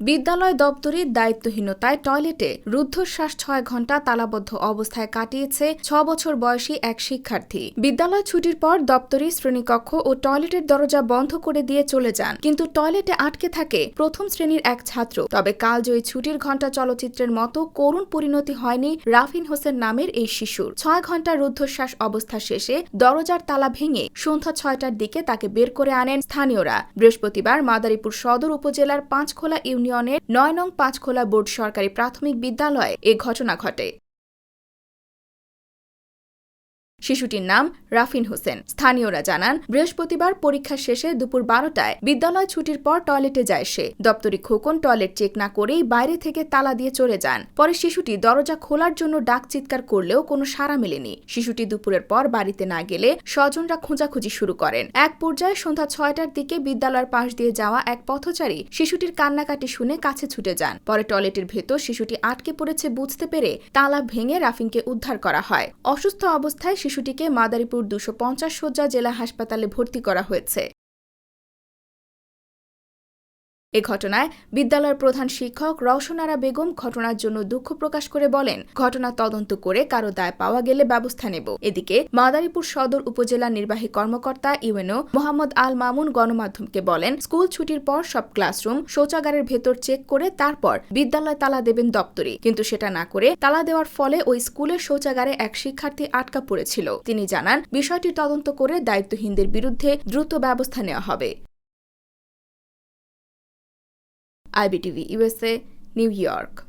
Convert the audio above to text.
বিদ্যালয় দপ্তরের দায়িত্বহীনতায় টয়লেটে রুদ্ধশ্বাস ছয় ঘণ্টা তালাবদ্ধ অবস্থায় কাটিয়েছে ছ বছর বয়সী এক শিক্ষার্থী। বিদ্যালয় ছুটির পর দপ্তরি শ্রেণীকক্ষ ও টয়লেটের দরজা বন্ধ করে দিয়ে চলে যান। কিন্তু টয়লেটে আটকে থাকে প্রথম শ্রেণির এক ছাত্র। তবে কালজয়ী ছুটির ঘণ্টা চলচ্চিত্রের মতো করুণ পরিণতি হয়নি রাফিন হোসেন নামের এই শিশুর। ছয় ঘণ্টা রুদ্ধশ্বাস অবস্থা শেষে দরজার তালা ভেঙে সন্ধ্যা ছয়টার দিকে তাকে বের করে আনেন স্থানীয়রা। বৃহস্পতিবার মাদারীপুর সদর উপজেলার পাঁচখোলা ইউনিয়নের নয় নং পাঁচখোলা বোর্ড সরকারি প্রাথমিক বিদ্যালয়ে এ ঘটনা ঘটে। শিশুটির নাম রাফিন হোসেন। স্থানীয়রা জানান, বৃহস্পতিবার পরীক্ষা শেষে দুপুর বারোটায় বিদ্যালয় ছুটির পর টয়লেটে যায় সে। দপ্তরি খোকন টয়লেট চেক না করেই বাইরে থেকে তালা দিয়ে চলে যান। পরে শিশুটি দরজা খোলার জন্য ডাক চিৎকার করলেও কোনো সাড়া মেলেনি। শিশুটি দুপুরের পর বাড়িতে না গেলে স্বজনরা খোঁজাখুঁজি শুরু করেন। এক পর্যায়ে সন্ধ্যা ছয়টার দিকে বিদ্যালয়ের পাশ দিয়ে যাওয়া এক পথচারী শিশুটির কান্নাকাটি শুনে কাছে ছুটে যান। পরে টয়লেটের ভেতর শিশুটি আটকে পড়েছে বুঝতে পেরে তালা ভেঙে রাফিনকে উদ্ধার করা হয়। অসুস্থ অবস্থায় শিশুটিকে মাদারীপুর দুশো পঞ্চাশ সজ্জা জেলা হাসপাতালে ভর্তি করা হয়েছে। এ ঘটনায় বিদ্যালয়ের প্রধান শিক্ষক রওশনারা বেগম ঘটনার জন্য দুঃখ প্রকাশ করে বলেন, ঘটনা তদন্ত করে কারও দায় পাওয়া গেলে ব্যবস্থা নেব। এদিকে মাদারীপুর সদর উপজেলা নির্বাহী কর্মকর্তা ইউএনও মোহাম্মদ আল মামুন গণমাধ্যমকে বলেন, স্কুল ছুটির পর সব ক্লাসরুম শৌচাগারের ভেতর চেক করে তারপর বিদ্যালয় তালা দেবেন দপ্তরে। কিন্তু সেটা না করে তালা দেওয়ার ফলে ওই স্কুলের শৌচাগারে এক শিক্ষার্থী আটকা পড়েছিল। তিনি জানান, বিষয়টি তদন্ত করে দায়িত্বহীনদের বিরুদ্ধে দ্রুত ব্যবস্থা নেওয়া হবে। IBTV USA, New York.